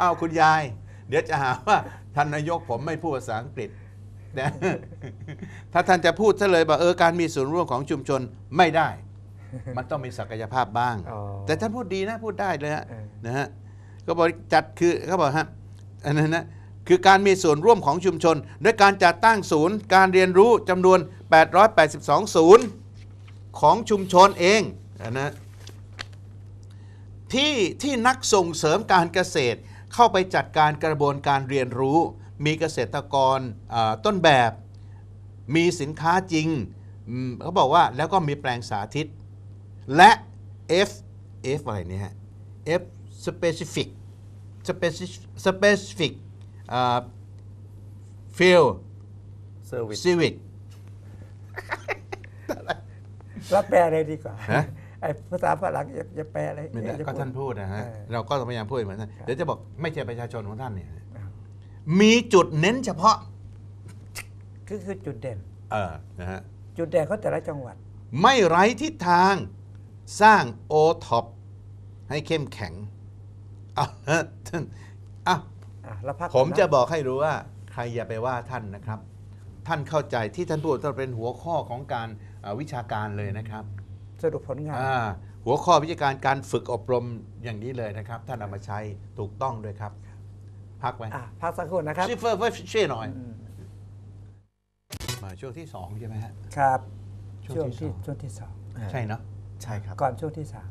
อ้าวคุณยาย เดี๋ยวจะหาว่าท่านนายกผมไม่พูดภาษาอังกฤษนะถ้าท่านจะพูดซะเลยว่าเออการมีส่วนร่วมของชุมชนไม่ได้ มันต้องมีศักยภาพบ้าง อ๋อ แต่ท่านพูดดีนะพูดได้เลยฮะเออ นะฮะก็บอกจัดคือเขาบอกฮะอันนั้นนะคือการมีส่วนร่วมของชุมชนด้วยการจัดตั้งศูนย์ การเรียนรู้จำนวน 882 ศูนย์ของชุมชนเองนะที่ที่นักส่งเสริมการเกษตร เข้าไปจัดการกระบวนการเรียนรู้ มีเกษตรกรอ่าต้นแบบ มีสินค้าจริงอืมเขาบอกว่าแล้วก็มีแปลงสาธิต และ F F อะไรเนี่ยฮะ F specific specific specific อ่า field เซอร์วิส civic รับแปลเลยดีกว่าฮะ ไอ้ภาษาฝรั่งจะจะแปลอะไรไม่ได้จะก็ท่านพูดนะฮะเออเราก็พยายามพูดเหมือนท่านครับเดี๋ยวจะบอกไม่ใช่ประชาชนของท่านเนี่ยอ้าวมีจุดเน้นเฉพาะคือคือจุดเด่นเออนะฮะจุดเด่นเขาแต่ละจังหวัด ไม่ไร้ทิศทางสร้างโอท็อปให้เข้มแข็งเอาละท่านอะอะแล้วพักผมก่อนนจะบอกให้รู้ว่า ใครอย่าไปว่าท่านนะครับ ท่านเข้าใจที่ท่านพูดต้องเป็นหัวข้อของการอ่าวิชาการเลยนะครับ สรุปผลงาน อ่าหัวข้อวิชาการการฝึกอบรมอย่างนี้เลยนะครับ ท่านเอามาใช้ถูกต้องด้วยครับ พักไว้อะพักสักครู่นะครับชิฟเฟอร์เฟอร์ช่วยหน่อย อืมมาช่วงที่สองใช่ไหมฮะ ครับช่ช่ววงงที่ที่สองช่วงที่สองใช่เนาะใช่ครับก่อนช่วงที่สาม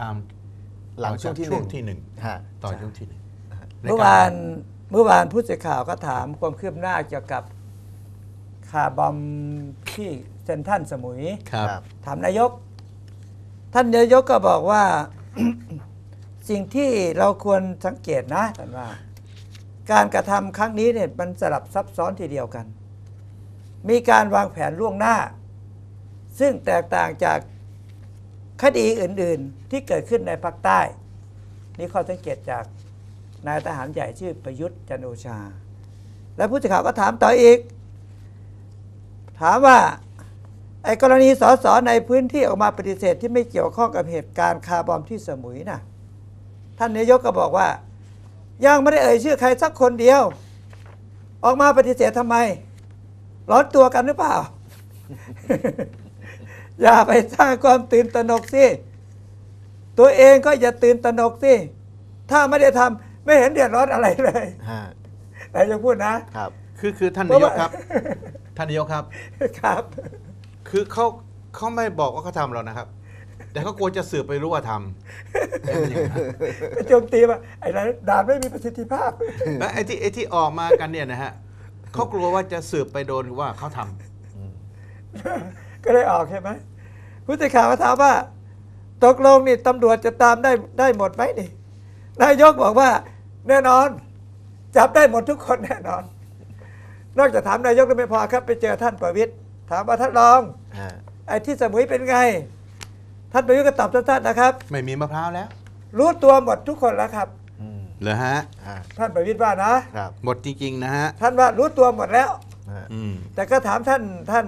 ตามหลังช่วงที่หช่วนึ่งงที่หนึ่งฮะ ต่อช่วงที่หนึ่งเมื่อวานเมื่อวานผู้สื่อข่าวก็ถามความคืบหน้าเกี่ยวกับคาร์บอมที่เซนทรันสมุยครับครับ ถามนายก ท่านนายกก็บอกว่า สิ่งที่เราควรสังเกตนะท่านว่า การกระทำครั้งนี้เนี่ยมันสลับซับซ้อนทีเดียวกัน มีการวางแผนล่วงหน้า ซึ่งแตกต่างจากคดีอื่น ๆ ที่เกิดขึ้นในภาคใต้ นี่ข้อสังเกตจากนายทหารใหญ่ชื่อประยุทธ์จันทร์โอชา และผู้สื่อข่าวก็ถามต่ออีก ถามว่าไอ้กรณีสสในพื้นที่ออกมาปฏิเสธที่ไม่เกี่ยวข้องกับเหตุการณ์คาร์บอมที่สมุยนะท่านนายกก็บอกว่า ยังไม่ได้เอ่ยชื่อใครสักคนเดียว ออกมาปฏิเสธทำไม ร้อนตัวกันหรือเปล่า อย่าไปสร้างความตื่นตระหนกสิตัวเองก็อย่าตื่นตระหนกสิถ้าไม่ได้ทำไม่เห็นเดือดร้อนอะไรเลยฮะแต่ยังพูดนะครับ คือคือท่านเพนายราะกว่าครับ ท่านนายกครับ ครับ คือเขาเขาไม่บอกว่าเขาทำหรอกนะครับ แต่เขากลัวจะสืบไปรู้ว่าทำเป็นอย่างนั้นไปโจมตีว่าไอ้นั้นด่านไม่มีประสิทธิภาพ และไอ้ที่ไอ้ที่ออกมากันเนี่ยนะฮะเขากลัวว่าจะสืบไปโดนว่าเขาทำก็เลยออกใช่ไหมผู้สื่อข่าวก็ถามว่า ตกลงนี่ตำรวจจะตามได้ได้หมดไหมนี่ นายกบอกว่า แน่นอน จับได้หมดทุกคนแน่นอน นอกจากถามนายกก็ไม่พอครับ ไปเจอท่านประวิตยถามว่าท่านรองฮะไอ้ที่สมุยเป็นไง ท่านประวิตยก็ตอบสั้นๆนะครับ ไม่มีมะพร้าวแล้วรู้ตัวหมดทุกคนแล้วครับ อืมเหรอฮะฮะท่านประวิตยว่านะ ครับหมดจริงๆนะฮะท่านว่ารู้ตัวหมดแล้วฮะอืมแต่ก็ถามท่านท่าน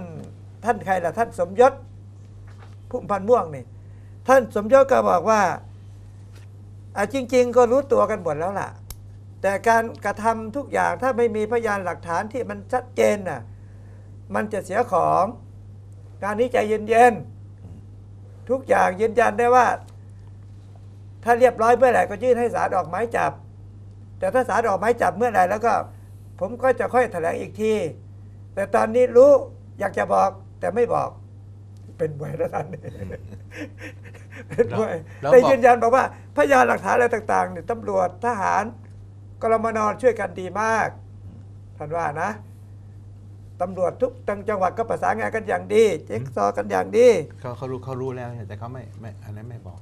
ท่านใครล่ะ ท่านสมยศพุ่มพันธ์ม่วงนี่ ท่านสมยศก็บอกว่าอะจริง ๆ ก็รู้ตัวกันหมดแล้วล่ะ แต่การกระทำทุกอย่างถ้าไม่มีพยานหลักฐานที่มันชัดเจนน่ะมันจะเสียของการนี้ใจเย็นๆทุกอย่างยืนยันได้ว่า ถ้าเรียบร้อยเมื่อไหร่ก็ยื่นให้ศาลออกหมายจับ แต่ถ้าศาลออกหมายจับเมื่อไหร่แล้วก็ ผมก็จะค่อยแถลงอีกที แต่ตอนนี้รู้อยากจะบอกแต่ไม่บอก เป็นมวยแล้วท่านเป็นมวยแล้วแต่บอกยืนยันบอกว่าพยานหลักฐานอะไรต่างๆเนี่ยตำรวจทหาร กรมนช่วยกันดีมาก ท่านว่านะตำรวจทุกจังหวัดก็ประสานงานกันอย่างดี เจ๊กซอว์กันอย่างดีเขาเขารู้เขารู้แล้วแต่เขาไม่ไม่อันนั้นไม่บอก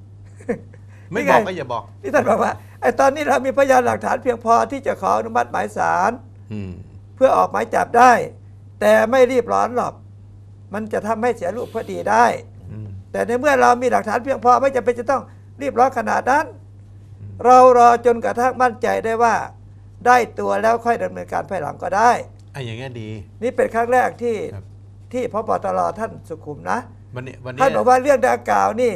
ไม่นี่ไงบอกก็อย่าบอก นี่ท่านบอกว่าไอ้ตอนนี้เรามีพยานหลักฐานเพียงพอที่จะขออนุมัติหมายสารอืมเพื่อออกหมายจับได้ แต่ไม่รีบร้อนหรอก มันจะทำให้เสียรูปคดีได้อืมแต่ในเมื่อเรามีหลักฐานเพียงพอไม่จำเป็นจะต้องรีบร้อนขนาดนั้น เรารอจนกระทั่งมั่นใจได้ว่า ได้ตัวแล้วค่อยดำเนินการภายหลังก็ได้ไอ้อย่างเงี้ยดี นี่เป็นครั้งแรกที่ครับ ที่พบตรท่านสุขุมนะ วันนี้วันนี้ท่านบอกว่าเรื่องดังกล่าวนี่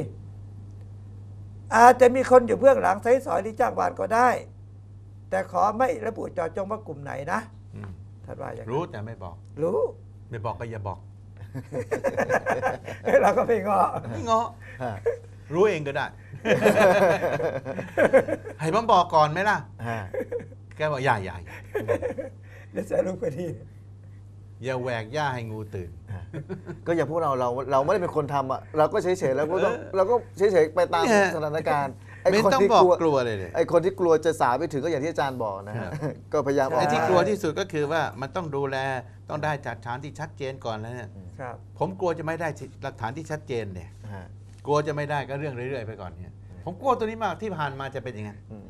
อาจจะมีคนอยู่เบื้องหลังไซสอยหรือจ้างวานก็ได้ แต่ขอไม่ระบุเจาะจงว่ากลุ่มไหนนะอืมท่านว่าอย่างนั้นรู้แต่ไม่บอก รู้ ไม่บอกก็อย่าบอกเราก็ไม่งอ ไม่เงาะฮะรู้เองก็ได้ ให้ผมบอกก่อนไหมล่ะ ฮะแกบอกอย่าอย่าอย่าเดี๋ยวจะรู้พอดีอย่าแหวกหญ้าให้งูตื่นก็อย่างพวกเราเราเราไม่ได้เป็นคนทำอะเราก็เฉยๆแล้วก็ต้องเออเราก็เฉยๆไปตามเนี่ย สถานการณ์ไม่คนต้องที่บอกกลัวกลัวเลยเนี่ยไอ้คนที่กลัวจะสายไปถึงก็อย่างที่อาจารย์บอกนะฮะครับก็พยายามออกไอ้ที่มากลัวที่สุดก็คือว่ามันต้องดูแลต้องได้จัดฐานที่ชัดเจนก่อนแล้วเนี่ยครับ ผมกลัวจะไม่ได้หลักฐานที่ชัดเจนเนี่ย ฮะ กลัวจะไม่ได้ก็เรื่องเรื่อยๆไปก่อนเนี่ยผมกลัวตัวนี้มากที่ผ่านมาจะเป็นยังไงอืม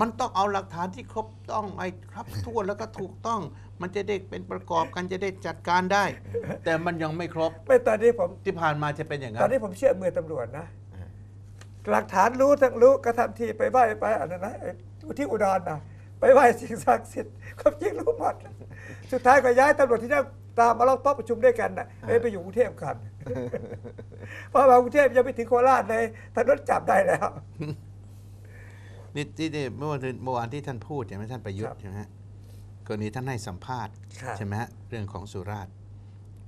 มันต้องเอาหลักฐานที่ครบต้องไอ้ครับถ้วนแล้วก็ถูกต้อง มันจะได้เป็นประกอบกันจะได้จัดการได้ แต่มันยังไม่ครบไม่ตอนนี้ผมที่ผ่านมาจะเป็นอย่างตนั้อนนนี้ผมเชื่อมือตำรวจนะหลักฐานรู้ทั้งรู้กระทำทีไปไหว้ไปอันนั้นนะไอ้ที่อุดรนะไปไหว้สิ่งศักดิ์สิทธิ์ความจริงรู้หมดสุดท้ายก็ย้ายตำรวจที่นั่นตามมาเราโต๊ะประชุมด้วยกันนะเอ้ยไปอยู่กรุงเทพกัน เพราะมากรุงเทพยังไม่ถึงโคราชเลยถนนจับได้แล้วนี่ที่ที่เมื่อวันเมื่อวานที่ท่านพูดใช่ไหมท่านประยุทครัธ์บใช่ไหมฮะกรณีท่านให้สัมภาษณ์ครับใช่ไหมฮะเรื่องของสุราษฎร์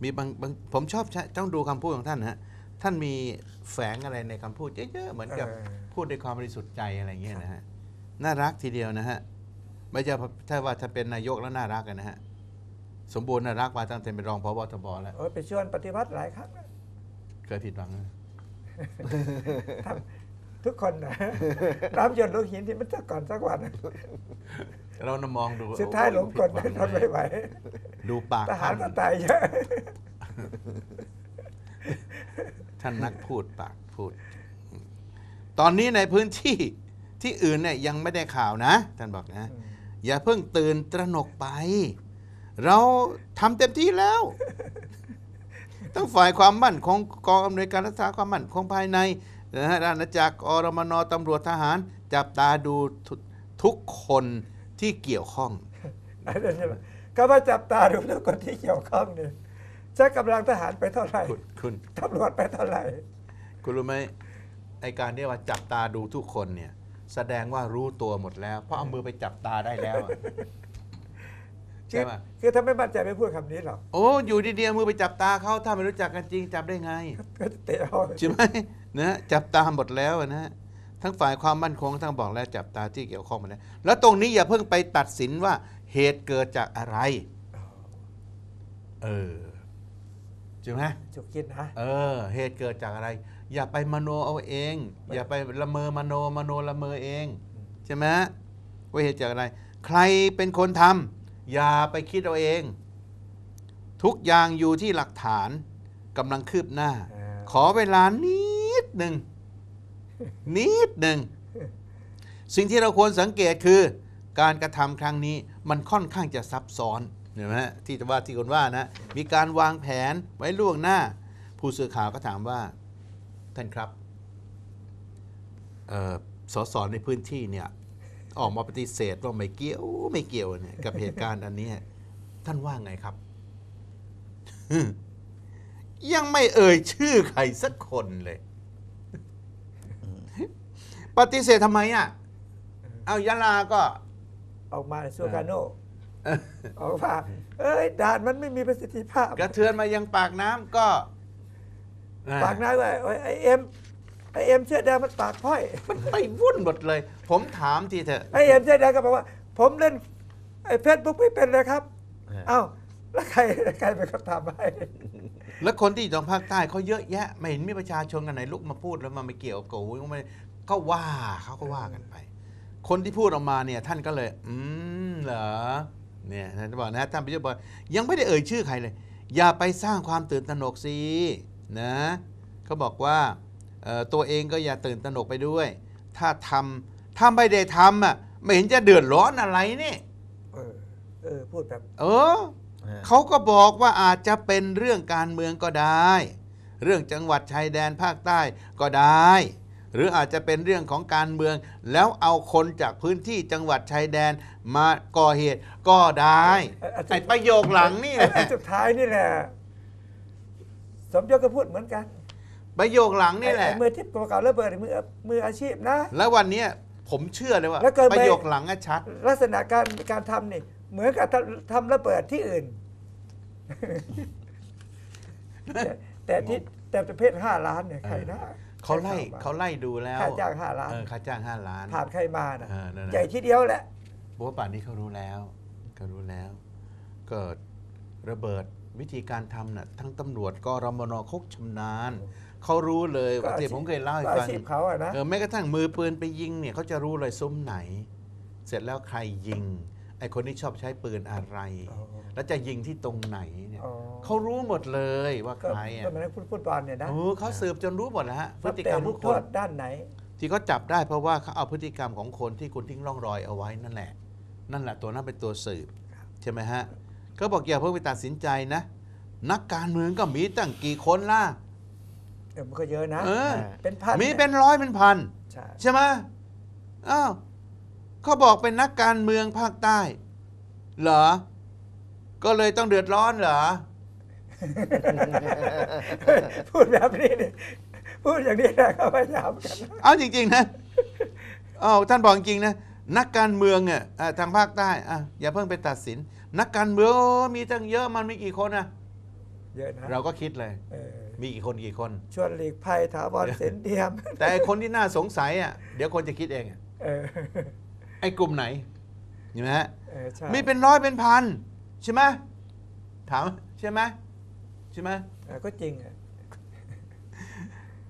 มีบางบางผมชอบใช้ต้องดูคำพูดของท่านนะฮะท่านมีแฝงอะไรในคำพูดเยอะๆเหมือนกับเออพูดด้วยความบริสุทธิ์ใจอะไรเงี้ยนะฮะน่ารักทีเดียวนะฮะไม่ใช่ถ้าว่าถ้าเป็นนายกแล้วน่ารักกันนะฮะสมบูรณ์น่ารักมาตั้งแต่เป็นรองพบทบแล้วโอ้ยไปชวนปฏิวัติหลายครั้งนะ เคยผิดหวังไหมทำทุกคนนะน้ำหยดลงหินที่มันจะก่อนสักวัน เรานำมองดูสุดท้ายหลงกลโอ้โผิดหทวันงไม่ไหวดูปากทหารท่านก็ตายเยอะท่านนักพูดปากพูด ตอนนี้ในพื้นที่ที่อื่นเนี่ยยังไม่ได้ข่าวนะ ท่านบอกนะ อย่าเพิ่งตื่นตระหนกไป เราทำเต็มที่แล้ว ทั้งฝ่ายความมั่นคงกองอำนวยการรักษาความมั่นคงภายในนะฮะราชอาณาจักรอรมนตำรวจทหาร จับตาดูทุทุกคนที่เกี่ยวข้องอันนั้นใช่ไหมก็มาจับตาดูทุกคนที่เกี่ยวข้องเนี่ยใช้กำลังทหารไปเท่าไหร่คุณคุณตำรวจไปเท่าไหร่ คุณรู้ไหมไอการที่ว่าจับตาดูทุกคนเนี่ย แสดงว่ารู้ตัวหมดแล้ว เพราะเอามือไปจับตาได้แล้วอะ คืใช่อไหมคือถ้าไม่มั่นใจไม่พูดคำนี้หรอกโอ้อยู่ดีๆเอามือไปจับตาเขาถ้าไม่รู้จักกันจริงจับได้ไง ก็จะเตะเอาใช่ไหมนะจับตาหมดแล้วนะทั้งฝ่ายความมั่นคงทั้งบอกแล้วจับตาที่เกี่ยวข้องหมาแล้วแล้วตรงนี้อย่าเพิ่งไปตัดสินว่าเหตุเกิดจากอะไร เออใช่ไหมจุกคิดนะ เออ เหตุเกิดจากอะไร อย่าไปมโนเอาเอง อย่าไปละเมอมโนมโนละเมอเอง ใช่ไหมว่าเหตุจากอะไร ใครเป็นคนทำ อย่าไปคิดเอาเอง ทุกอย่างอยู่ที่หลักฐานกำลังคืบหน้าเออขอเวลานิดหนึ่งนิดหนึ่งสิ่งที่เราควรสังเกตคือ การกระทำครั้งนี้มันค่อนข้างจะซับซ้อนเห็นไหมฮะที่ว่าที่คนว่านะมีการวางแผนไว้ล่วงหน้า ผู้สื่อข่าวก็ถามว่า ท่านครับเอ่อสสในพื้นที่เนี่ย ออกมาปฏิเสธว่าไม่เกี่ยวไม่เกี่ยวเนี่ยกับเหตุการณ์อันเนี้ยท่านว่าไงครับ ยังไม่เอ่ยชื่อใครสักคนเลย ปฏิเสธทำไมอะ เอายะลาก็ ออกมาซูการโนออกมาเอ้ยด่านมันไม่มีประสิทธิภาพ กระเทือนมายังปากน้ำก็ ปากน้ำว่าเอ้ยไอเอ็ม ไอเอ็มเชื่อแดงมันปากพ้อยมันไปวุ่นหมดเลย ผมถามทีเถอะไอเอ็มเชื่อแดงก็บอกว่า ผมเล่นไอเฟซบุ๊กไม่เป็นเลยครับเอ้าแล้วใครใครเป็นคนทำให้ แล้วคนที่อยู่ทางภาคใต้เขาเยอะแยะ ไม่เห็นมีประชาชนกันไหนลุกมาพูดแล้วมันไม่เกี่ยวกับกูไม่ก็ว่าเขาก็ว่ากันไป คนที่พูดออกมาเนี่ยท่านก็เลย อืมเหรอเนี่ยท่านบอกนะท่านประยุทธ์บอกยังไม่ได้เอ่ยชื่อใครเลย อย่าไปสร้างความตื่นตระหนกสินะเขาบอกว่าเอ่อ ตัวเองก็อย่าตื่นตระหนกไปด้วย ถ้าทำถ้าไม่ได้ทำอะไม่เห็นจะเดือดร้อนอะไรนี่เออเออพูดแบบเออเขาก็บอกว่าอาจจะเป็นเรื่องการเมืองก็ได้ เรื่องจังหวัดชายแดนภาคใต้ก็ได้ หรืออาจจะเป็นเรื่องของการเมือง แล้วเอาคนจากพื้นที่จังหวัดชายแดนมาก่อเหตุก็ได้ไอประโยคหลังนี่แหละไอ้สุดท้ายนี่แหละสมยศก็พูดเหมือนกัน ประโยคหลังนี่แหละ ไอ้มือที่ประกอบระเบิดมือมืออาชีพนะ แล้ววันเนี้ยผมเชื่อเลยว่า แล้วเกินไป ประโยคหลังอะชัด ลักษณะการการทำนี่เหมือนกับทำทำระเบิดที่อื่น แต่แต่ที่แต่ประเภทห้าล้านเนี่ยใครนะเขาไล่ใครเขาไล่ดูแล้วค่าจ้างห้าล้านเออค่าจ้างห้าล้าน ผ่านใครมานะเออนั่นน่ะ ใหญ่ที่เดียวแหละ บอกว่าป่านนี้เขารู้แล้วเขารู้แล้วก็ระเบิดวิธีการทำน่ะทั้งตำรวจก็รมนเขาชำนาญ เขารู้เลยก็ว่าอาชีที่พผมเคยเล่าให้ก็ฟัอางชีพเขาอะนะ เออแม้กระทั่งมือปืนไปยิงเนี่ยเขาจะรู้เลยซุ้มไหน เสร็จแล้วใครยิง ไอ้คนที่ชอบใช้ปืนอะไร อ๋อ แล้วจะยิงที่ตรงไหนเนี่ยอ๋อเขารู้หมดเลยว่าก็ใครอะก็เหมือนนักฟุตบอลเนี่ยนะโอ้เขาสืบจนรู้หมดแล้วฮะพฤนับติกแต่รรมลูทุกกโทคน ษด้านไหน ที่เขาจับได้เพราะว่าเขาเอาพฤติกรรมของคนที่คุณทิ้งร่องรอยเอาไว้นั่นแหละ นั่นแหละตัวนั้นเป็นตัวสืบใช่ไหมฮะเขาบอกอย่าเพิ่งไปตัดสินใจนะ นักการเมืองก็มีตั้งกี่คนล่ะ เออมันก็เยอะนะ เออ เป็นพันมีเป็นร้อยเป็นพัน ใช่ ใช่ไหมอ้าวเขาบอกเป็นนักการเมืองภาคใต้ เหรอ ก็เลยต้องเดือดร้อนเหรอ พูดแบบนี้นี่พูดอย่างนี้นะเขาพยายามกันเอาจริง ๆ นะเอาท่านบอกจริงๆนะ นักการเมืองเนี่ยอะทางภาคใต้อะอย่าเพิ่งไปตัดสิน นักการเมืองโอ้มีตั้งเยอะมันมีกี่คนนะเยอะนะเราก็คิดเลย เออ มีกี่คนกี่คน ชวนหลีกภัยถาวรเสนเดียม แต่ไอ้คนที่น่าสงสัยอะเดี๋ยวคนจะคิดเองอะเออไอ้กลุ่มไหนเห็นไหมฮะเออใช่มีเป็นร้อยเป็นพันใช่ไหมถามใช่ไหมใช่ไหมเออก็จริงอะ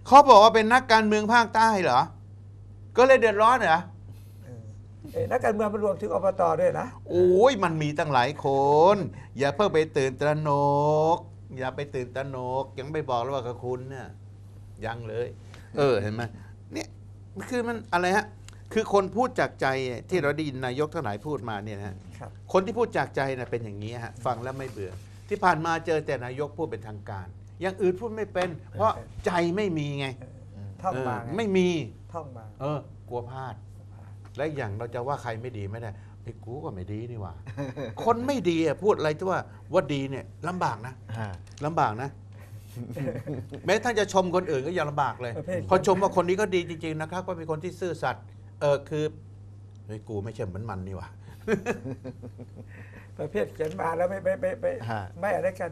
เขาบอกว่าเป็นนักการเมืองภาคใต้เหรอ ก็เลยเดือดร้อนเหรอ เออเอ้ยนักการเมืองมันรวมถึงอบตด้วยนะ โอ้ยมันมีตั้งหลายคน อย่าเพิ่งไปตื่นตระหนก อย่าไปตื่นตระหนก ยังไม่บอกเลยว่ากับคุณเนี่ยยังเลย เออเห็นไหมเนี่ยคือมันอะไรฮะ คือคนพูดจากใจที่เราได้ยินนายกทั้งหลายพูดมาเนี่ยนะฮะครับ คนที่พูดจากใจนะเป็นอย่างนี้ฮะฟังแล้วไม่เบื่อ ที่ผ่านมาเจอแต่นายกพูดเป็นทางการ อย่างอื่นพูดไม่เป็น เพราะใจไม่มีไงท่องเออมาไงไม่มี ท่องมา เออกลัวพลาด และอีกอย่างเราจะว่าใครไม่ดีไม่ได้ ไอ้กูก็ไม่ดีนี่หว่า คนไม่ดีอะพูดอะไรที่ว่าว่าดีเนี่ยลำบากนะฮะ ลำบากนะ แม้ท่านจะชมคนอื่นก็ยังลำบากเลย ประเภท พอชมว่าคนนี้ก็ดีจริงๆนะครับก็เป็นคนที่ซื่อสัตย์เออคือเฮ้ยกูไม่ใช่เหมือนมันนี่หว่า ประเภทเขียนมาแล้วไม่ไม่ไม่ไม่ฮะ ไม่อะไรกัน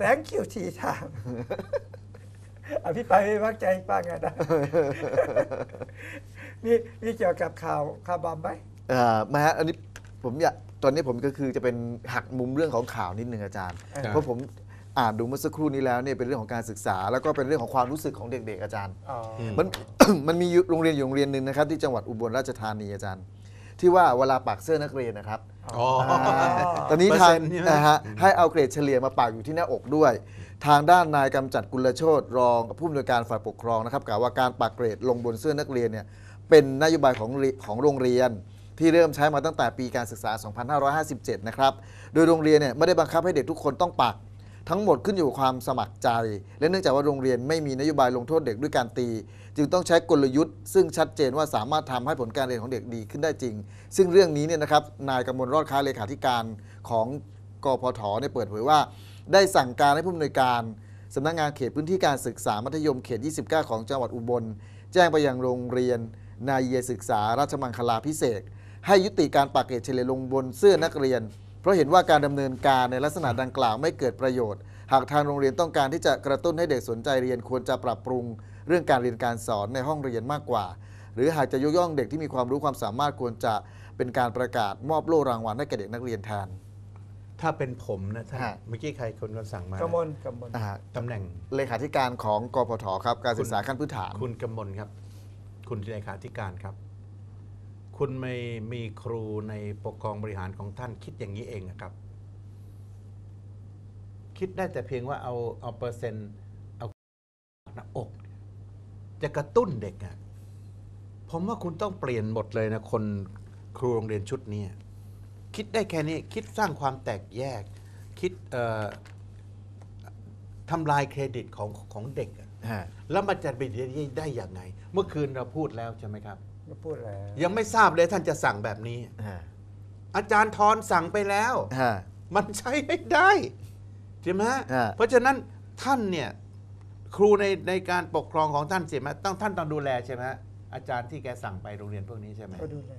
thank you ทีทาง อภิปรายไม่ไว้วางใจป้าไงนะ นี่นี่เกี่ยวกับข่าวข่าวบอมไหม เอ่อมาฮะอันนี้ผมอยากตอนนี้ผมก็คือจะเป็นหักมุมเรื่องของข่าวนิดนึงอาจารย์ ครับ เพราะผมอ่านดูเมื่อสักครู่นี้แล้วเนี่ยเป็นเรื่องของการศึกษา แล้วก็เป็นเรื่องของความรู้สึกของเด็กๆอาจารย์ อ๋ออมัน มันมีอยู่โรงเรียนอยู่โรงเรียนหนึ่งนะครับที่จังหวัดอุบลราชธานีอาจารย์ ที่ว่าเวลาปักเสื้อนักเรียนนะครับ อ๋อ ตอนนี้เปอร์ทางเซ็นต์ใช่ไหม นะฮะให้เอาเกรดเฉลี่ยมาปักอยู่ที่หน้าอกด้วย ทางด้านนายกำจัดกุลโชตรองผู้อำนวยการฝ่ายปกครองนะครับกล่าวว่าการปักเกรดลงบนเสื้อนักเรียนเนี่ยเป็นนโยบายของเรของโรงเรียน ที่เริ่มใช้มาตั้งแต่ปีการศึกษา 2557 นะครับ โดยโรงเรียนเนี่ยไม่ได้บังคับให้เด็กทุกคนต้องปัก ทั้งหมดขึ้นอยู่กับความสมัครใจ และเนื่องจากว่าโรงเรียนไม่มีนโยบายลงโทษเด็กด้วยการตี จึงต้องใช้กลยุทธ์ ซึ่งชัดเจนว่าสามารถทำให้ผลการเรียนของเด็กดีขึ้นได้จริง ซึ่งเรื่องนี้เนี่ยนะครับนายกำมลรอดค้าเลขาธิการของกพทเนี่ยเปิดเผยว่า ได้สั่งการให้ผู้อำนวยการสำนักงานเขตพื้นที่การศึกษามัธยมเขต 29 ของจังหวัดอุบล แจ้งไปยังโรงเรียนนายเยศึกษาราชมังคลาพิเศษ ให้ยุติการปักเกรดเฉลี่ยลงบนเสื้อนักเรียน เพราะเห็นว่าการดำเนินการในลักษณะดังกล่าวไม่เกิดประโยชน์ หากทางโรงเรียนต้องการที่จะกระตุ้นให้เด็กสนใจเรียนควรจะปรับปรุง เรื่องการเรียนการสอนในห้องเรียนมากกว่า หรือหากจะยกย่องเด็กที่มีความรู้ความสามารถควรจะเป็นการประกาศมอบโล่รางวัลให้แก่เด็กนักเรียนแทน ถ้าเป็นผมนะท่านฮะ เมื่อกี้ใครคนคนสั่งมากำมลกำมลอ่าตำแหน่งเลขาธิการของกพทครับการศึกษาขั้นพื้นฐาน คุณกำมลครับ คุณเลขาธิการครับ คุณไม่มีครูในปกครองบริหารของท่านคิดอย่างนี้เองอะครับ คิดได้แต่เพียงว่าเอาเอาเปอร์เซ็นต์เอาหน้าอก จะกระตุ้นเด็กอะผมว่าคุณต้องเปลี่ยนหมดเลยนะคนครูโรงเรียนชุดนี้คิดได้แค่นี้คิดสร้างความแตกแยก คิดเอ่อทำลายเครดิตของของเด็กอะฮะแล้วมันจะไปได้อย่างไง เมื่อคืนเราพูดแล้วใช่ไหมครับ มาพูดแล้วยังไม่ทราบเลยท่านจะสั่งแบบนี้ฮะอาจารย์ทอนสั่งไปแล้ว ฮะ มันใช้ไม่ได้ใช่ไหมฮะฮะ เพราะฉะนั้นท่านเนี่ยครูในในการปกครองของท่านใช่ไหมต้องท่านต้องดูแลใช่ไหมฮะอาจารย์ที่แกสั่งไปโรงเรียนพวกนี้ใช่ไหม ก็ดูแล